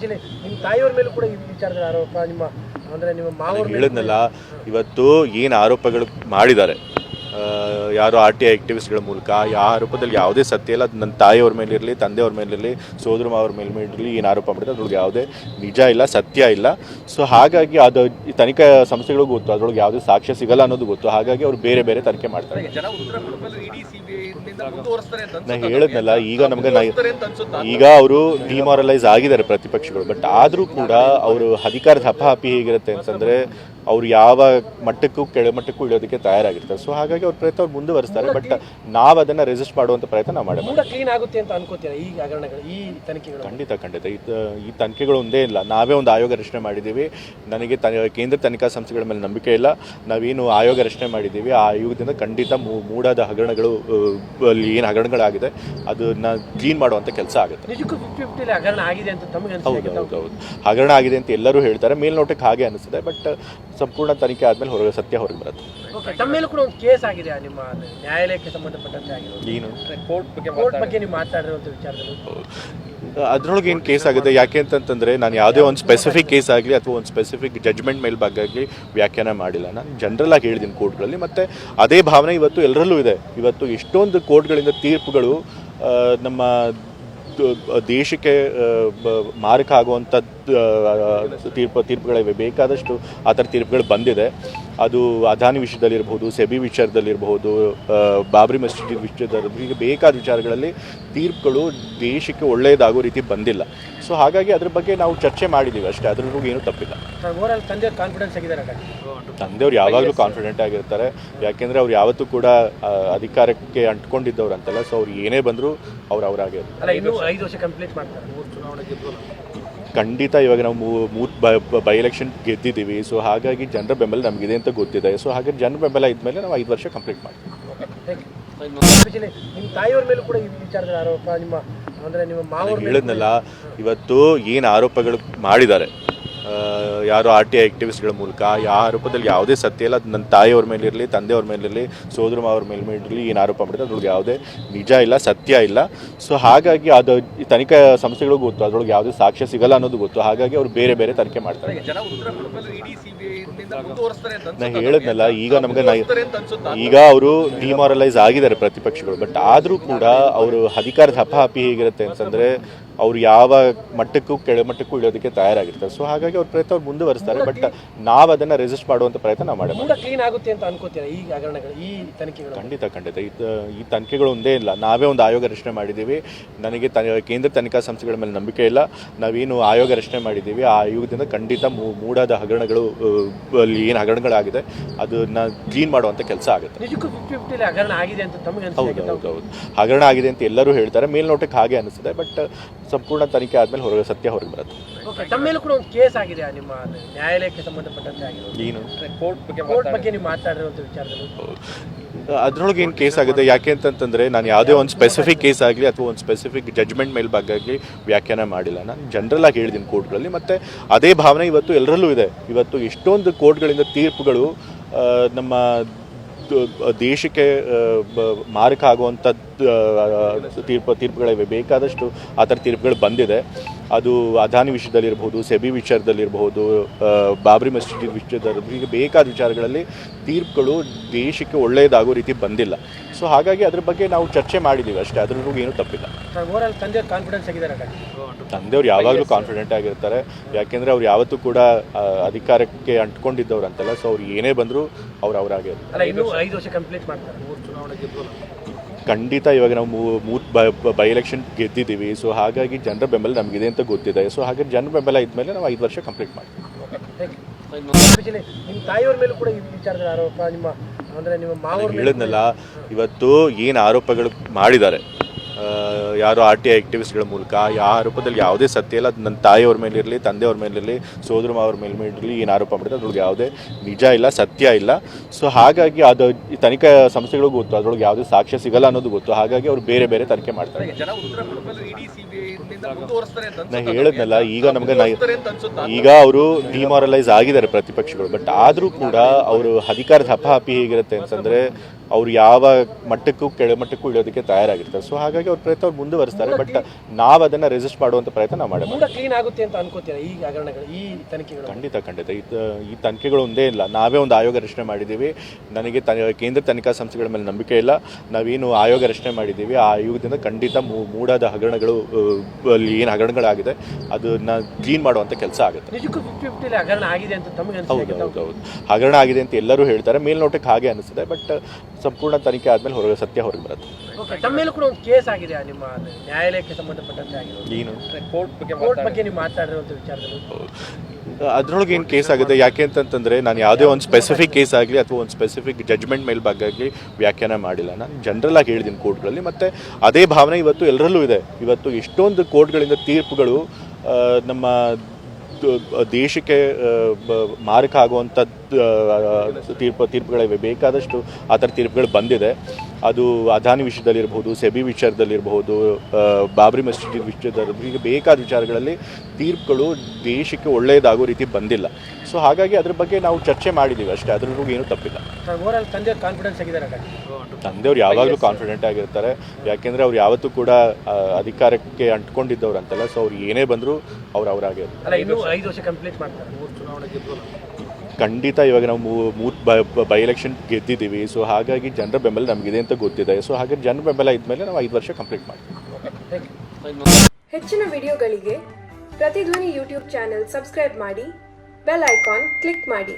Specially ನಿಮ್ಮ ತಾಯಿಯವ್ರ ಮೇಲೂ ಕೂಡ ಈ ವಿಚಾರದ ಆರೋಪ ನಿಮ್ಮ ಅಂದ್ರೆ ನಿಮ್ಮ ಮಾವರ ಮೇಲೆ ಹೇಳಿದ್ನಲ್ಲ ಇವತ್ತು ಏನು ಆರೋಪಗಳು ಮಾಡಿದ್ದಾರೆ? ಯಾರು ಆರ್ ಟಿ ಐ ಆಕ್ಟಿವಿಸ್ಟ್ಗಳ ಮೂಲಕ ಯಾವ ರೂಪದಲ್ಲಿ ಯಾವುದೇ ಸತ್ಯ ಇಲ್ಲ. ಅದು ನನ್ನ ತಾಯಿಯವ್ರ ಮೇಲೆ ಇರಲಿ ತಂದೆಯವ್ರ ಮೇಲೆ ಇರಲಿ ಸೋದರ ಮಾವ್ರ ಮೇಲೆ ಇರಲಿ ಏನು ಆರೋಪ ಮಾಡಿದ್ರೆ ಅದ್ರೊಳಗೆ ಯಾವುದೇ ನಿಜ ಇಲ್ಲ ಸತ್ಯ ಇಲ್ಲ. ಸೊ ಹಾಗಾಗಿ ಅದು ಈ ತನಿಖಾ ಸಂಸ್ಥೆಗಳು ಗೊತ್ತು ಅದ್ರೊಳಗೆ ಯಾವುದೇ ಸಾಕ್ಷ್ಯ ಸಿಗಲ್ಲ ಅನ್ನೋದು ಗೊತ್ತು. ಹಾಗಾಗಿ ಅವರು ಬೇರೆ ಬೇರೆ ತನಿಖೆ ಮಾಡ್ತಾರೆ. ಜನ ಉತ್ತರ ಕೊಡಬಲ್ಲ ಇಡೀ ಸಿಬಿಐ ಮುಂದುವರಿಸ್ತಾರೆ ಅಂತ ನಾ ಅನ್ಸುತ್ತಾ? ಹೇಳಿದ್ನಲ್ಲ ಈಗ ನಮ್ಗೆ? ಈಗ ಅವರು ಡಿಮಾರಲೈಸ್ ಆಗಿದ್ದಾರೆ ಪ್ರತಿಪಕ್ಷಗಳು. ಬಟ್ ಆದರೂ ಕೂಡ ಅವರು ಅಧಿಕಾರದ ಹಪಾಹಪಿ ಹೇಗಿರುತ್ತೆ ಅಂತಂದ್ರೆ ಅವ್ರು ಯಾವ ಮಟ್ಟಕ್ಕೂ ಕೆಳಮಟ್ಟಕ್ಕೂ ಇಳಿಯೋದಕ್ಕೆ ತಯಾರಾಗಿರ್ತಾರೆ. ಸೊ ಹಾಗಾಗಿ ಅವ್ರ ಪ್ರಯತ್ನ ಅವ್ರು ಮುಂದುವರಿಸ್ತಾರೆ. ಬಟ್ ನಾವು ಅದನ್ನು ರೆಸಿಸ್ಟ್ ಮಾಡುವಂಥ ಪ್ರಯತ್ನ ನಾವು ಮಾಡಬೇಕು ಕ್ಲೀನ್ ಆಗುತ್ತೆ ಅಂತ ಅನ್ಕೋತೀರಾ ಈ ಹಗರಣಗಳು ಈ ತನಿಖೆಗಳು? ಖಂಡಿತ ಖಂಡಿತ. ಇದು ಈ ತನಿಖೆಗಳು ಒಂದೇ ಇಲ್ಲ. ನಾವೇ ಒಂದು ಆಯೋಗ ರಚನೆ ಮಾಡಿದ್ದೀವಿ. ನನಗೆ ಕೇಂದ್ರ ತನಿಖಾ ಸಂಸ್ಥೆಗಳ ಮೇಲೆ ನಂಬಿಕೆ ಇಲ್ಲ. ನಾವೇನು ಆಯೋಗ ರಚನೆ ಮಾಡಿದ್ದೀವಿ. ಆ ಆಯೋಗದಿಂದ ಖಂಡಿತ ಮೂಡಾದ ಹಗರಣಗಳು ಅಲ್ಲಿ ಏನು ಹಗರಣಗಳಾಗಿದೆ ಅದನ್ನ ಕ್ಲೀನ್ ಮಾಡುವಂಥ ಕೆಲಸ ಆಗುತ್ತೆ. ಹೌದು ಹೌದು ಹೌದು. ಹಗರಣ ಆಗಿದೆ ಅಂತ ಎಲ್ಲರೂ ಹೇಳ್ತಾರೆ. ಮೇಲ್ನೋಟಕ್ಕೆ ಹಾಗೆ ಅನಿಸ್ತದೆ. ಬಟ್ ಸಂಪೂರ್ಣ ತನಿಖೆ ಆದ್ಮೇಲೆ ಹೊರಗೆ ಸತ್ಯ ಹೊರಗೆ ಬರುತ್ತೆ. ಓಕೆ ತಮ್ಮ ಮೇಲೂ ಕೂಡ ಒಂದು ಕೇಸ್ ಆಗಿದೆ ನಿಮ್ಮ ನ್ಯಾಯಾಲಯಕ್ಕೆ ಸಂಬಂಧಪಟ್ಟಂತೆ ಆಗಿರೋದು ಏನು? ಕೋರ್ಟ್ ಬಗ್ಗೆ ಕೋರ್ಟ್ ಬಗ್ಗೆ ನೀವು ಮಾತಾಡಿರುವಂಥ ವಿಚಾರದಲ್ಲಿ. ಅದ್ರೊಳಗೆ ಏನು ಕೇಸ್ ಆಗುತ್ತೆ? ಯಾಕೆ ಅಂತಂತಂದ್ರೆ ನಾನು ಯಾವುದೇ ಒಂದು ಸ್ಪೆಸಿಫಿಕ್ ಕೇಸ್ ಆಗಲಿ ಅಥವಾ ಒಂದು ಸ್ಪೆಸಿಫಿಕ್ ಜಜ್ಮೆಂಟ್ ಮೇಲೆ ಬಗ್ಗೆ ವ್ಯಾಖ್ಯಾನ ಮಾಡಿಲ್ಲ. ನಾನು ಜನರಲ್ ಆಗಿ ಹೇಳಿದ್ದೀನಿ ಕೋರ್ಟ್ಗಳಲ್ಲಿ ಮತ್ತೆ ಅದೇ ಭಾವನೆ ಇವತ್ತು ಎಲ್ಲರಲ್ಲೂ ಇದೆ. ಇವತ್ತು ಎಷ್ಟೊಂದು ಕೋರ್ಟ್ಗಳಿಂದ ತೀರ್ಪುಗಳು ನಮ್ಮ ದೇಶಕ್ಕೆ ಮಾರಕ ಆಗುವಂಥ ತೀರ್ಪು ತೀರ್ಪುಗಳಿವೆ. ಬೇಕಾದಷ್ಟು ಆ ಥರ ತೀರ್ಪುಗಳು ಬಂದಿದೆ. ಅದು ಅದಾನಿ ವಿಷಯದಲ್ಲಿರ್ಬೋದು ಸೆಬಿ ವಿಚಾರದಲ್ಲಿರ್ಬೋದು ಬಾಬ್ರಿ ಮಸೀದಿ ವಿಷಯದಲ್ಲಿ ಈಗ ಬೇಕಾದ ವಿಚಾರಗಳಲ್ಲಿ ತೀರ್ಪುಗಳು ದೇಶಕ್ಕೆ ಒಳ್ಳೆಯದಾಗೋ ರೀತಿ ಬಂದಿಲ್ಲ. ಸೊ ಹಾಗಾಗಿ ಅದ್ರ ಬಗ್ಗೆ ನಾವು ಚರ್ಚೆ ಮಾಡಿದ್ದೀವಿ ಅಷ್ಟೇ. ಅದ್ರಲ್ಲೂ ಏನೂ ತಪ್ಪಿಲ್ಲ. ತಂದೆ ಕಾನ್ಫಿಡೆನ್ಸ್ ಆಗಿದ್ದಾರೆ ತಂದೆಯವ್ರು ಯಾವಾಗಲೂ ಕಾನ್ಫಿಡೆಂಟ್ ಆಗಿರ್ತಾರೆ. ಯಾಕೆಂದ್ರೆ ಅವ್ರು ಯಾವತ್ತೂ ಕೂಡ ಅಧಿಕಾರಕ್ಕೆ ಅಂಟ್ಕೊಂಡಿದ್ದವ್ರು ಅಂತಲ್ಲ. ಸೊ ಅವ್ರು ಏನೇ ಬಂದರೂ ಅವ್ರು ಅವರಾಗೆ ಖಂಡಿತ ಇವಾಗ ನಾವು ಮೂ- ಬೈ ಎಲೆಕ್ಷನ್ ಗೆದ್ದಿದ್ದೀವಿ. ಸೊ ಹಾಗಾಗಿ ಜನರ ಬೆಂಬಲ ನಮಗಿದೆ ಅಂತ ಗೊತ್ತಿದೆ. ಸೊ ಹಾಗಾಗಿ ಜನರ ಬೆಂಬಲ ಇದ್ಮೇಲೆ ನಾವು ಐದು ವರ್ಷ ಕಂಪ್ಲೀಟ್ ಮಾಡ್ತೀವಿ. ನಿಮ್ಮ ತಾಯಿಯವ್ರ ಮೇಲೂ ಕೂಡ ಈ ವಿಚಾರದ ಆರೋಪ ನಿಮ್ಮ ಅಂದ್ರೆ ನಿಮ್ಮ ಮಾವರ ಮೇಲೆ ಹೇಳಿದ್ನಲ್ಲ ಇವತ್ತು ಏನು ಆರೋಪಗಳು ಮಾಡಿದ್ದಾರೆ? ಯಾರು ಆರ್ ಟಿ ಐ ಆಕ್ಟಿವಿಸ್ಟ್ಗಳ ಮೂಲಕ ಯಾವ ಆರೋಪದಲ್ಲಿ ಯಾವುದೇ ಸತ್ಯ ಇಲ್ಲ. ಅದು ನನ್ನ ತಾಯಿಯವ್ರ ಮೇಲೆ ಇರಲಿ ತಂದೆಯವ್ರ ಮೇಲೆ ಇರಲಿ ಸೋದರ ಮಾವ್ರ ಮೇಲೆ ಇರಲಿ ಏನು ಆರೋಪ ಮಾಡಿದ್ರೆ ಅದ್ರೊಳಗೆ ಯಾವುದೇ ನಿಜ ಇಲ್ಲ ಸತ್ಯ ಇಲ್ಲ. ಸೊ ಹಾಗಾಗಿ ಅದು ಈ ತನಿಖಾ ಸಂಸ್ಥೆಗಳಿಗೂ ಗೊತ್ತು ಅದ್ರೊಳಗೆ ಯಾವುದೇ ಸಾಕ್ಷ್ಯ ಸಿಗಲ್ಲ ಅನ್ನೋದು ಗೊತ್ತು. ಹಾಗಾಗಿ ಅವರು ಬೇರೆ ಬೇರೆ ತನಿಖೆ ಮಾಡ್ತಾರೆ. ಜನ ಉತ್ತರ ಕೊಡಬಲ್ಲ ಇಡೀ ಸಿಬಿಐ ಮುಂದುವರಿಸ್ತಾರೆ ಅಂತ ನಾ ಅನ್ಸುತ್ತಾ? ಹೇಳಿದ್ನಲ್ಲ ಈಗ ನಮ್ಗೆ? ಈಗ ಅವರು ಡಿಮಾರಲೈಸ್ ಆಗಿದ್ದಾರೆ ಪ್ರತಿಪಕ್ಷಗಳು. ಬಟ್ ಆದರೂ ಕೂಡ ಅವರು ಅಧಿಕಾರದ ಹಪಾಹಪಿ ಹೇಗಿರುತ್ತೆ ಅಂತಂದ್ರೆ ಅವ್ರು ಯಾವ ಮಟ್ಟಕ್ಕೂ ಕೆಳಮಟ್ಟಕ್ಕೂ ಇಳಿಯೋದಕ್ಕೆ ತಯಾರಾಗಿರ್ತಾರೆ. ಸೊ ಹಾಗಾಗಿ ಅವ್ರ ಪ್ರಯತ್ನ ಅವ್ರು ಮುಂದುವರಿಸ್ತಾರೆ. ಬಟ್ ನಾವು ಅದನ್ನ ರೆಸಿಸ್ಟ್ ಮಾಡುವಂಥ ಪ್ರಯತ್ನ ನಾವು ಮಾಡಬೇಕು ಕ್ಲೀನ್ ಆಗುತ್ತೆ ಅಂತ ಅನ್ಕೋತೀರಾ ಈ ಹಗರಣಗಳು ಈ ತನಿಖೆಗಳು? ಖಂಡಿತ ಖಂಡಿತ. ಈ ತನಿಖೆಗಳು ಒಂದೇ ಇಲ್ಲ. ನಾವೇ ಒಂದು ಆಯೋಗ ರಚನೆ ಮಾಡಿದ್ದೀವಿ. ನನಗೆ ಕೇಂದ್ರ ತನಿಖಾ ಸಂಸ್ಥೆಗಳ ಮೇಲೆ ನಂಬಿಕೆ ಇಲ್ಲ. ನಾವೇನು ಆಯೋಗ ರಚನೆ ಮಾಡಿದ್ದೀವಿ. ಆ ಆಯೋಗದಿಂದ ಖಂಡಿತ ಮೂಡಾದ ಹಗರಣಗಳು ಅಲ್ಲಿ ಏನು ಹಗರಣಗಳಾಗಿದೆ ಅದನ್ನ ಕ್ಲೀನ್ ಮಾಡುವಂಥ ಕೆಲಸ ಆಗುತ್ತೆ. ಹೌದು ಹೌದು ಹೌದು. ಹಗರಣ ಆಗಿದೆ ಅಂತ ಎಲ್ಲರೂ ಹೇಳ್ತಾರೆ. ಮೇಲ್ನೋಟಕ್ಕೆ ಹಾಗೆ ಅನಿಸುತ್ತೆ ಬಟ್ ಸಂಪೂರ್ಣ ತನಿಖೆ ಆದ್ಮೇಲೆ ಹೊರಗೆ ಸತ್ಯ ಹೊರಗೆ ಬರುತ್ತೆ. ಓಕೆ ತಮ್ಮ ಮೇಲೂ ಕೂಡ ಒಂದು ಕೇಸ್ ಆಗಿದೆ ನಿಮ್ಮ ನ್ಯಾಯಾಲಯಕ್ಕೆ ಸಂಬಂಧಪಟ್ಟಂತೆ ಆಗಿರೋದು. ಏನು? ಕೋರ್ಟ್ ಬಗ್ಗೆ ಕೋರ್ಟ್ ಬಗ್ಗೆ ನೀವು ಮಾತಾಡಿರುವಂಥ ವಿಚಾರದಲ್ಲಿ. ಅದ್ರೊಳಗೆ ಏನು ಕೇಸ್ ಆಗಿದೆ? ಯಾಕೆ ಅಂತಂತಂದ್ರೆ ನಾನು ಯಾವುದೇ ಒಂದು ಸ್ಪೆಸಿಫಿಕ್ ಕೇಸ್ ಆಗಲಿ ಅಥವಾ ಒಂದು ಸ್ಪೆಸಿಫಿಕ್ ಜಜ್ಮೆಂಟ್ ಮೇಲೆ ಬಗ್ಗೆ ವ್ಯಾಖ್ಯಾನ ಮಾಡಿಲ್ಲ. ನಾನು ಜನರಲ್ ಆಗಿ ಹೇಳಿದ್ದೀನಿ ಕೋರ್ಟ್ಗಳಲ್ಲಿ. ಮತ್ತೆ ಅದೇ ಭಾವನೆ ಇವತ್ತು ಎಲ್ಲರಲ್ಲೂ ಇದೆ. ಇವತ್ತು ಎಷ್ಟೊಂದು ಕೋರ್ಟ್ಗಳಿಂದ ತೀರ್ಪುಗಳು ನಮ್ಮ ದೇಶಕ್ಕೆ ಮಾರಕ ಆಗುವಂಥ ತೀರ್ಪು, ತೀರ್ಪುಗಳಿವೆ. ಬೇಕಾದಷ್ಟು ಆ ಥರ ತೀರ್ಪುಗಳು ಬಂದಿದೆ. ಅದು ಅದಾನಿ ವಿಷಯದಲ್ಲಿರ್ಬೋದು ಸೆಬಿ ವಿಚಾರದಲ್ಲಿರ್ಬೋದು ಬಾಬ್ರಿ ಮಸ್ಜಿದ್ ವಿಷಯದಲ್ಲಿ ಹೀಗೆ ಬೇಕಾದ ವಿಚಾರಗಳಲ್ಲಿ ತೀರ್ಪುಗಳು ದೇಶಕ್ಕೆ ಒಳ್ಳೆಯದಾಗೋ ರೀತಿ ಬಂದಿಲ್ಲ. ಸೊ ಹಾಗಾಗಿ ಅದ್ರ ಬಗ್ಗೆ ನಾವು ಚರ್ಚೆ ಮಾಡಿದ್ದೀವಿ ಅಷ್ಟೇ. ಅದ್ರಲ್ಲೂ ಏನೂ ತಪ್ಪಿಲ್ಲ. ತಂದೆ ಕಾನ್ಫಿಡೆನ್ಸ್ ಆಗಿದ್ದಾರೆ ತಂದೆಯವ್ರು ಯಾವಾಗಲೂ ಕಾನ್ಫಿಡೆಂಟ್ ಆಗಿರ್ತಾರೆ. ಯಾಕೆಂದ್ರೆ ಅವ್ರು ಯಾವತ್ತೂ ಕೂಡ ಅಧಿಕಾರಕ್ಕೆ ಅಂಟ್ಕೊಂಡಿದ್ದವ್ರು ಅಂತಲ್ಲ. ಸೊ ಅವ್ರು ಏನೇ ಬಂದರೂ ಅವ್ರು ಅವರಾಗೆ ಖಂಡಿತ ಇವಾಗ ನಾವು ಮೂ- ಮೂತ್ ಬೈ ಎಲೆಕ್ಷನ್ ಗೆದ್ದಿದ್ದೀವಿ. ಸೊ ಹಾಗಾಗಿ ಜನರ ಬೆಂಬಲ ನಮಗಿದೆ ಅಂತ ಗೊತ್ತಿದೆ. ಸೊ ಹಾಗಾಗಿ ಜನರ ಬೆಂಬಲ ಇದ್ಮೇಲೆ ನಾವು ಐದು ವರ್ಷ ಕಂಪ್ಲೀಟ್ ಮಾಡ್ತೀವಿ. ನಿಮ್ಮ ತಾಯಿಯವ್ರ ಮೇಲೂ ಕೂಡ ಈ ವಿಚಾರದ ಆರೋಪ ನಿಮ್ಮ ಹೇಳಿದ್ನಲ್ಲ ಇವತ್ತು ಏನು ಆರೋಪಗಳು ಮಾಡಿದ್ದಾರೆ? ಯಾರು ಆರ್ ಟಿ ಐ ಆಕ್ಟಿವಿಸ್ಟ್ಗಳ ಮೂಲಕ ಯಾವ ರೂಪದಲ್ಲಿ ಯಾವುದೇ ಸತ್ಯ ಇಲ್ಲ ಅದು ನನ್ನ ತಾಯಿಯವ್ರ ಮೇಲಿರಲಿ ಇರಲಿ ತಂದೆಯವ್ರ ಮೇಲಿರಲಿ ಇರಲಿ ಸೋದರ ಮಾವ್ರ ಮೇಲೆ ಇರಲಿ ಏನು ಆರೋಪ ಮಾಡಿದ್ರೆ ಅದ್ರೊಳಗೆ ಯಾವುದೇ ನಿಜ ಇಲ್ಲ ಸತ್ಯ ಇಲ್ಲ ಸೊ ಹಾಗಾಗಿ ಅದು ಈ ತನಿಖಾ ಸಂಸ್ಥೆಗಳಿಗೂ ಗೊತ್ತು ಅದರೊಳಗೆ ಯಾವುದೇ ಸಾಕ್ಷ್ಯ ಸಿಗಲ್ಲ ಅನ್ನೋದು ಗೊತ್ತು ಹಾಗಾಗಿ ಅವ್ರು ಬೇರೆ ಬೇರೆ ತನಿಖೆ ಮಾಡ್ತಾರೆ ಜನ ಉತ್ತರ ಕೊಡಬಲ್ಲ ಇಡೀ ಸಿಬಿಐ ಮುಂದುವರಿಸ್ತಾರೆ ಅಂತ ನಾ ಅನ್ಸುತ್ತಾ? ಹೇಳಿದ್ನಲ್ಲ ಈಗ ನಮಗೆ? ಈಗ ಅವರು ಡಿಮಾರಲೈಸ್ ಆಗಿದ್ದಾರೆ ಪ್ರತಿಪಕ್ಷಗಳು ಬಟ್ ಆದರೂ ಕೂಡ ಅವರು ಅಧಿಕಾರದ ಹಪಾಹಪಿ ಹೇಗಿರುತ್ತೆ ಅಂತಂದ್ರೆ ಅವ್ರು ಯಾವ ಮಟ್ಟಕ್ಕೂ ಕೆಳಮಟ್ಟಕ್ಕೂ ಇಳಿಯೋದಕ್ಕೆ ತಯಾರಾಗಿರ್ತಾರೆ. ಸೊ ಹಾಗಾಗಿ ಅವ್ರ ಪ್ರಯತ್ನ ಅವ್ರು ಮುಂದುವರಿಸ್ತಾರೆ. ಬಟ್ ನಾವು ಅದನ್ನು ರೆಸಿಸ್ಟ್ ಮಾಡುವಂಥ ಪ್ರಯತ್ನ ನಾವು ಮಾಡಬೇಕು ಕ್ಲೀನ್ ಆಗುತ್ತೆ ಅಂತ ಅನ್ಕೋತೀರಾ ಈ ಹಗರಣಗಳು ಈ ತನಿಖೆಗಳು? ಖಂಡಿತ ಖಂಡಿತ. ಈ ತನಿಖೆಗಳು ಒಂದೇ ಇಲ್ಲ. ನಾವೇ ಒಂದು ಆಯೋಗ ರಚನೆ ಮಾಡಿದ್ದೀವಿ. ನನಗೆ ಕೇಂದ್ರ ತನಿಖಾ ಸಂಸ್ಥೆಗಳ ಮೇಲೆ ನಂಬಿಕೆ ಇಲ್ಲ. ನಾವೇನು ಆಯೋಗ ರಚನೆ ಮಾಡಿದ್ದೀವಿ. ಆ ಆಯೋಗದಿಂದ ಖಂಡಿತ ಮೂಡಾದ ಹಗರಣಗಳು ಅಲ್ಲಿ ಏನು ಹಗರಣಗಳಾಗಿದೆ ಅದನ್ನ ಕ್ಲೀನ್ ಮಾಡುವಂಥ ಕೆಲಸ ಆಗುತ್ತೆ. ಹೌದು ಹೌದು ಹೌದು. ಹಗರಣ ಆಗಿದೆ ಅಂತ ಎಲ್ಲರೂ ಹೇಳ್ತಾರೆ. ಮೇಲ್ನೋಟಕ್ಕೆ ಹಾಗೆ ಅನಿಸುತ್ತೆ. ಬಟ್ ಸಂಪೂರ್ಣ ತನಿಖೆ ಆದಮೇಲೆ ಹೊರಗೆ ಸತ್ಯ ಹೊರಗೆ ಬರುತ್ತೆ. ಓಕೆ ತಮ್ಮ ಮೇಲೂ ಕೂಡ ಒಂದು ಕೇಸ್ ಆಗಿದೆ ನಿಮ್ಮ ನ್ಯಾಯಾಲಯಕ್ಕೆ ಸಂಬಂಧಪಟ್ಟಂತೆ ಆಗಿರೋದು. ಏನು? ಕೋರ್ಟ್ ಬಗ್ಗೆ ಕೋರ್ಟ್ ಬಗ್ಗೆ ನೀವು ಮಾತಾಡಿರುವಂಥ ವಿಚಾರದಲ್ಲಿ. ಅದ್ರೊಳಗೆ ಏನು ಕೇಸ್ ಆಗುತ್ತೆ? ಯಾಕೆ ಅಂತಂತಂದರೆ ನಾನು ಯಾವುದೇ ಒಂದು ಸ್ಪೆಸಿಫಿಕ್ ಕೇಸ್ ಆಗಲಿ ಅಥವಾ ಒಂದು ಸ್ಪೆಸಿಫಿಕ್ ಜಜ್ಮೆಂಟ್ ಮೇಲೆ ಬಗ್ಗೆ ಆಗಲಿ ವ್ಯಾಖ್ಯಾನ ಮಾಡಿಲ್ಲ. ನಾನು ಜನರಲ್ ಆಗಿ ಹೇಳಿದ್ದೀನಿ ಕೋರ್ಟ್ಗಳಲ್ಲಿ. ಮತ್ತು ಅದೇ ಭಾವನೆ ಇವತ್ತು ಎಲ್ಲರಲ್ಲೂ ಇದೆ. ಇವತ್ತು ಎಷ್ಟೊಂದು ಕೋರ್ಟ್ಗಳಿಂದ ತೀರ್ಪುಗಳು ನಮ್ಮ ದೇಶಕ್ಕೆ ಮಾರಕ ಆಗುವಂಥ ತೀರ್ಪು ತೀರ್ಪುಗಳಿವೆ ಬೇಕಾದಷ್ಟು ಆ ಥರ ತೀರ್ಪುಗಳು ಬಂದಿದೆ. ಅದು ಅದಾನಿ ವಿಷಯದಲ್ಲಿರ್ಬೋದು ಸೆಬಿ ವಿಚಾರದಲ್ಲಿರಬಹುದು ಬಾಬ್ರಿ ಮಸ್ಜಿದ್ ವಿಷಯದಲ್ಲಿ ಈಗ ಬೇಕಾದ ವಿಚಾರಗಳಲ್ಲಿ ತೀರ್ಪುಗಳು ದೇಶಕ್ಕೆ ಒಳ್ಳೆಯದಾಗೋ ರೀತಿ ಬಂದಿಲ್ಲ. ಸೊ ಹಾಗಾಗಿ ಅದ್ರ ಬಗ್ಗೆ ನಾವು ಚರ್ಚೆ ಮಾಡಿದ್ದೀವಿ ಅಷ್ಟೇ. ಅದ್ರಲ್ಲೂ ಏನೂ ತಪ್ಪಿಲ್ಲ. ತಂದೆಯವರು ತಂದೆ ಕಾನ್ಫಿಡೆನ್ಸ್ ಆಗಿದ್ದಾರೆ ಹಾಗಾಗಿ ತಂದೆಯವ್ರು ಯಾವಾಗಲೂ ಕಾನ್ಫಿಡೆಂಟ್ ಆಗಿರ್ತಾರೆ. ಯಾಕೆಂದರೆ ಅವ್ರು ಯಾವತ್ತೂ ಕೂಡ ಅಧಿಕಾರಕ್ಕೆ ಅಂಟ್ಕೊಂಡಿದ್ದವ್ರು ಅಂತಲ್ಲ. ಸೊ ಅವ್ರು ಏನೇ ಬಂದರೂ ಅವ್ರು ಅವರಾಗೆ ಖಂಡಿತ ಇವಾಗ ನಾವು ಮೂ- ಮೂರು ಬೈ ಎಲೆಕ್ಷನ್ ಗೆದ್ದಿದ್ದೀವಿ. ಸೊ ಹಾಗಾಗಿ ಜನರ ಬೆಂಬಲ ನಮಗಿದೆ ಅಂತ ಗೊತ್ತಿದೆ. ಸೊ ಹಾಗಾಗಿ ಜನರ ಬೆಂಬಲ ಇದ್ಮೇಲೆ ನಾವು ಐದು ವರ್ಷ ಕಂಪ್ಲೀಟ್ ಮಾಡ್ತೀವಿ ಹೆಚ್ಚಿನ ವಿಡಿಯೋಗಳಿಗೆ ಪ್ರತಿಧ್ವನಿ ಯೂಟ್ಯೂಬ್ ಚಾನೆಲ್ ಸಬ್ಸ್ಕ್ರೈಬ್ ಮಾಡಿ, ಬೆಲ್ ಐಕಾನ್ ಕ್ಲಿಕ್ ಮಾಡಿ.